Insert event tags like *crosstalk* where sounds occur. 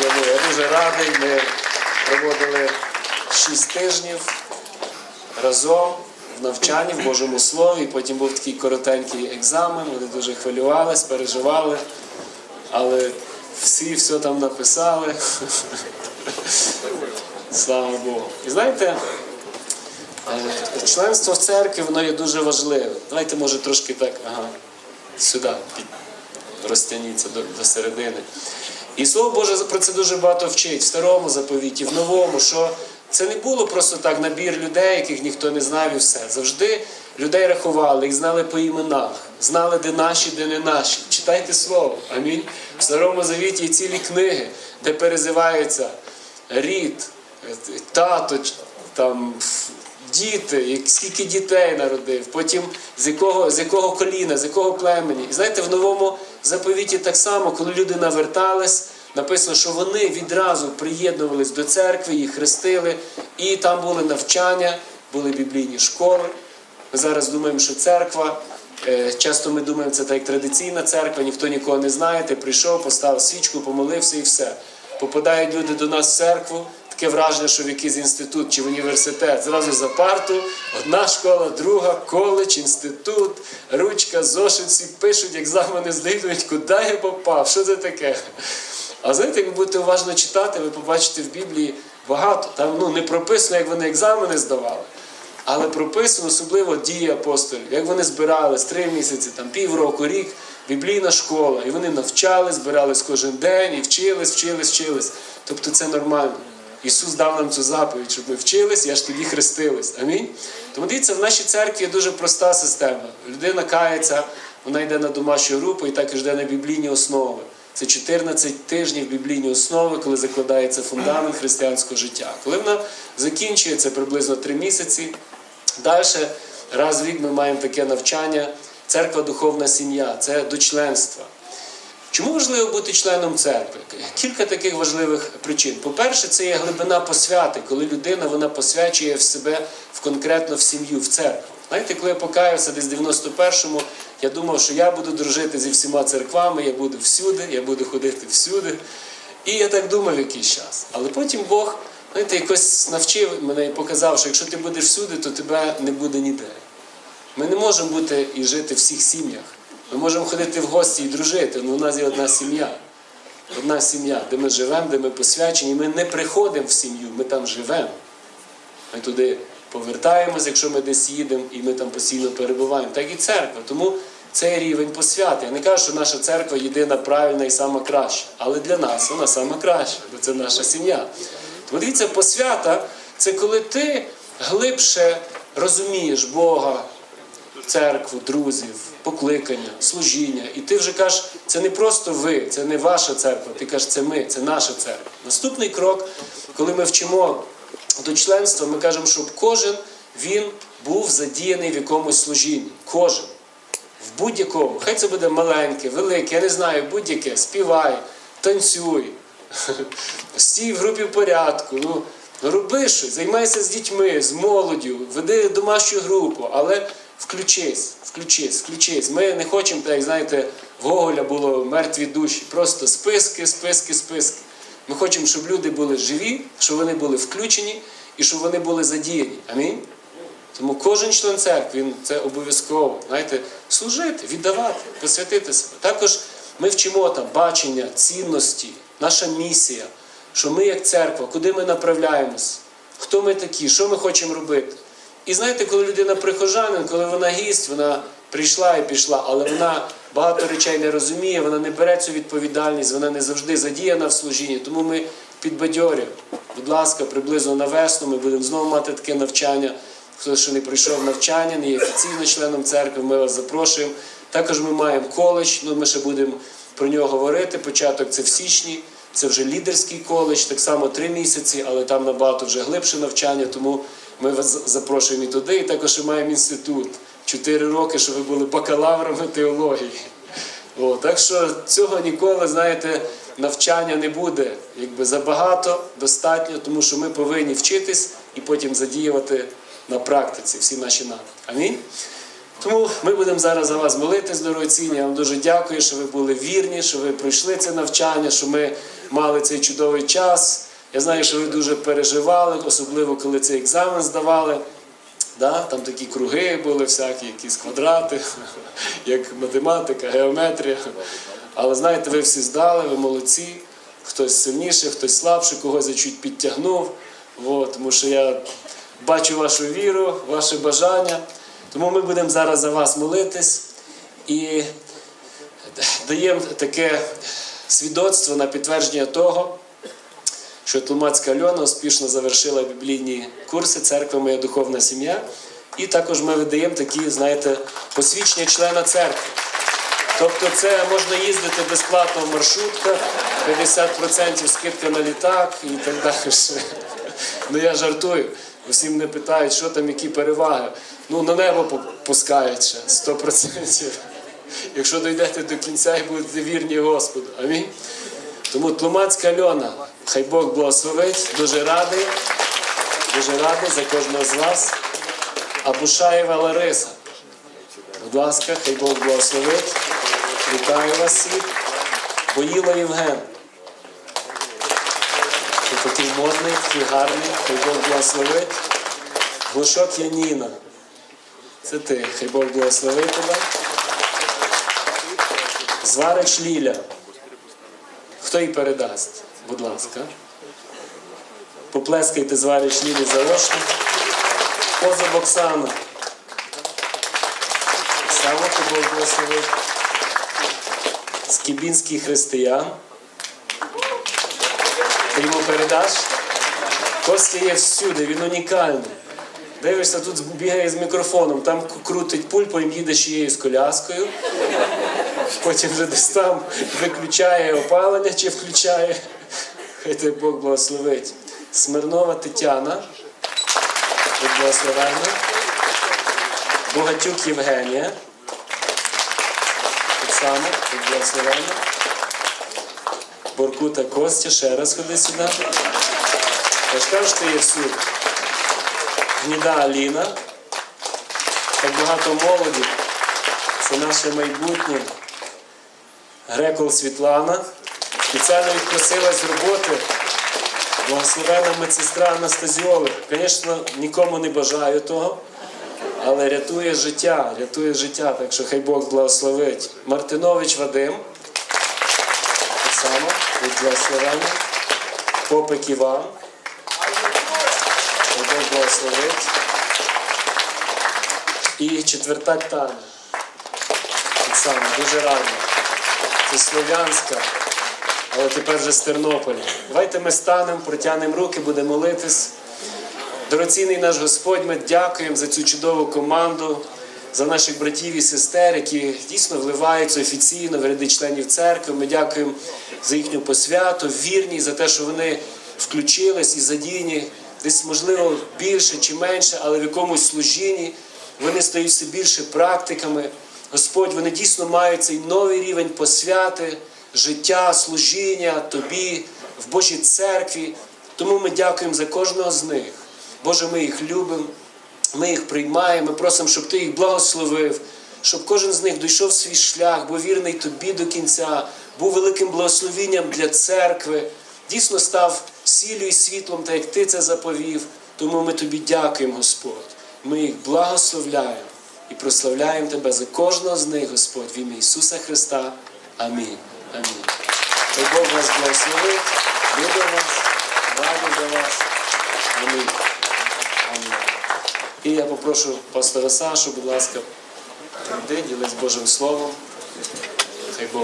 Алілуя. Я дуже радий. Ми проводили шість тижнів разом в навчанні в Божому Слові. Потім був такий коротенький екзамен. Вони дуже хвилювались, переживали. Але всі все там написали. *laughs* Слава Богу. І знаєте, е, членство в церкві воно є дуже важливе. Давайте, може, трошки так, ага, сюди розтягніться до, до середини. І Слово Боже про це дуже багато вчить в старому заповіті, в новому, що це не було просто так набір людей, яких ніхто не знав і все. Завжди людей рахували, їх знали по іменах, знали, де наші, де не наші. Читайте слово. Амінь. В старому завіті є цілі книги, де перезивається рід, тато, там, діти, скільки дітей народив, потім з якого, з якого коліна, з якого племені. І знаєте, в новому заповіті так само, коли люди навертались, написано, що вони відразу приєднувались до церкви, їх хрестили, і там були навчання, були біблійні школи. Ми зараз думаємо, що церква. е, Часто ми думаємо, це так як традиційна церква, ніхто нікого не знає. Ти прийшов, поставив свічку, помолився і все. Попадають люди до нас в церкву, таке враження, що в якийсь інститут чи в університет. Зразу за парту, одна школа, друга, коледж, інститут, ручка, зошит, всі пишуть, екзамени здають, куди я попав, що це таке. А знаєте, як ви будете уважно читати, ви побачите в Біблії багато. Там ну, не прописано, як вони екзамени здавали. Але прописано особливо дії апостолів, як вони збирались три місяці, там півроку, рік, біблійна школа, і вони навчали, збирались кожен день і вчились, вчились, вчились. Тобто це нормально. Ісус дав нам цю заповідь, щоб ми вчились, і аж тоді хрестились. Амінь. Тому дивіться, в нашій церкві є дуже проста система. Людина кається, вона йде на домашню групу і також йде на біблійні основи. Це 14 тижнів біблійні основи, коли закладається фундамент християнського життя. Коли вона закінчується приблизно 3 місяці, далі раз в рік ми маємо таке навчання. Церква духовна сім'я, це до членства. Чому важливо бути членом церкви? Кілька таких важливих причин. По-перше, це є глибина посвяти, коли людина вона посвячує в себе в конкретно в сім'ю, в церкву. Знаєте, коли я покаявся десь в 91-му, я думав, що я буду дружити зі всіма церквами, я буду всюди, я буду ходити всюди. І я так думав якийсь час. Але потім Бог, знаєте, якось навчив мене і показав, що якщо ти будеш всюди, то тебе не буде ніде. Ми не можемо бути і жити в всіх сім'ях. Ми можемо ходити в гості і дружити, але у нас є одна сім'я. Одна сім'я, де ми живемо, де ми посвячені. Ми не приходимо в сім'ю, ми там живемо. Ми туди повертаємось, якщо ми десь їдемо, і ми там постійно перебуваємо. Так і церква. Тому це рівень посвяти. Я не кажу, що наша церква єдина, правильна і сама краща. Але для нас вона сама краща, бо це наша сім'я. Тому дивіться, посвята це коли ти глибше розумієш Бога, церкву, друзів, покликання, служіння. І ти вже кажеш, це не просто ви, це не ваша церква. Ти кажеш, це ми, це наша церква. Наступний крок, коли ми вчимо до членства, ми кажемо, щоб кожен він був задіяний в якомусь служінні. Кожен. В будь-якому. Хай це буде маленьке, велике, я не знаю, будь-яке. Співай, танцюй, *laughs* стій в групі порядку. Ну, роби щось, займайся з дітьми, з молоддю, веди домашню групу, але включись, включись, включись. Ми не хочемо, так як знаєте, в Гоголя було мертві душі. Просто списки, списки, списки. Ми хочемо, щоб люди були живі, щоб вони були включені і щоб вони були задіяні. Амінь. Тому кожен член церкви, він це обов'язково, знаєте, служити, віддавати, посвятити себе. Також ми вчимо там бачення, цінності, наша місія, що ми як церква, куди ми направляємось, хто ми такі, що ми хочемо робити. І знаєте, коли людина прихожанин, коли вона гість, вона прийшла і пішла, але вона багато речей не розуміє, вона не бере цю відповідальність, вона не завжди задіяна в служінні. Тому ми підбадьорюємо. Будь ласка, приблизно на весну ми будемо знову мати таке навчання. Хто ще не прийшов навчання, не є офіційно членом церкви, ми вас запрошуємо. Також ми маємо коледж, ну ми ще будемо про нього говорити. Початок це в січні, це вже лідерський коледж, так само три місяці, але там набагато вже глибше навчання, тому ми вас запрошуємо і туди. І також ми маємо інститут. Чотири роки, щоб ви були бакалаврами теології. О, так що цього ніколи, знаєте, навчання не буде. Якби забагато, достатньо, тому що ми повинні вчитись і потім задіювати на практиці всі наші навики. Амінь. Тому ми будемо зараз за вас молитись, дорогоцінні. Я вам дуже дякую, що ви були вірні, що ви пройшли це навчання, що ми мали цей чудовий час. Я знаю, що ви дуже переживали, особливо коли цей екзамен здавали. Да? Там такі круги були, всякі, якісь квадрати, *laughs* як математика, геометрія. Але знаєте, ви всі здали, ви молодці. Хтось сильніше, хтось слабше, когось я чуть підтягнув. От, тому що я бачу вашу віру, ваше бажання. Тому ми будемо зараз за вас молитись і даємо таке свідоцтво на підтвердження того, що Тлумацька Альона успішно завершила біблійні курси Церква Моя Духовна Сім'я. І також ми видаємо такі, знаєте, посвідчення члена церкви. Тобто це можна їздити безплатно в маршрутках, 50% скидка на літак і так далі. Ну я жартую. Всі мене питають, що там, які переваги. Ну, на небо пускають ще 100%. Якщо дійдете до кінця і будете вірні Господу. Амінь. Тому Тлумацька Альона, хай Бог благословить, дуже радий, дуже радий за кожного з вас. А Бушаєва Лариса. Будь ласка, хай Бог благословить. Вітаю вас всіх. Боїла Євген. Такий модний, такий гарний, хай Бог благословить. Глушок Яніна. Це ти, хай Бог благословить тебе. Зварич Ліля. Хто їй передасть? Будь ласка. Поплескайте зварич Лілі заочно. Поза Оксана. Оксана, Бог благословить. Скібінський християн. Ти йому передаш? Костя є всюди, він унікальний. Дивишся, тут бігає з мікрофоном, там крутить пульт, потім їде ще з коляскою. Потім вже десь там виключає опалення чи включає. Хай тебе Бог благословить. Смирнова Тетяна. Будь благословенна. Богатюк Євгенія. Так само, будь благословенна. Боркута Костя, ще раз ходи сюди. Я ж кажу, що ти є всюди. Гніда Аліна. Так багато молоді. Це наше майбутнє. Грекол Світлана. Спеціально відпросилась з роботи. Благословена медсестра анестезіолог. Звісно, нікому не бажаю того, але рятує життя, рятує життя, так що хай Бог благословить. Мартинович Вадим. Так само, будь благословені. Попик Іван. Хай Бог благословить. І четвертак Таня. Так само, дуже радий. Це Слов'янська, але тепер вже з Тернополя. Давайте ми станемо, протягнемо руки, будемо молитись. Дорогоцінний наш Господь, ми дякуємо за цю чудову команду, за наших братів і сестер, які дійсно вливаються офіційно в ряди членів церкви. Ми дякуємо за їхню посвяту, вірність, за те, що вони включились і задіяні десь, можливо, більше чи менше, але в якомусь служінні. Вони стають все більше практиками. Господь, вони дійсно мають цей новий рівень посвяти, життя, служіння Тобі в Божій церкві. Тому ми дякуємо за кожного з них. Боже, ми їх любимо, ми їх приймаємо, ми просимо, щоб Ти їх благословив, щоб кожен з них дійшов свій шлях, був вірний Тобі до кінця, був великим благословінням для церкви, дійсно став сіллю і світлом, так як Ти це заповів. Тому ми Тобі дякуємо, Господь. Ми їх благословляємо і прославляємо Тебе за кожного з них, Господь, в ім'я Ісуса Христа. Амінь. Амінь. Хай Бог вас благословить, любить вас, раді за вас. Амінь. Амінь. І я попрошу пастора Сашу, будь ласка, прийди, ділись Божим Словом.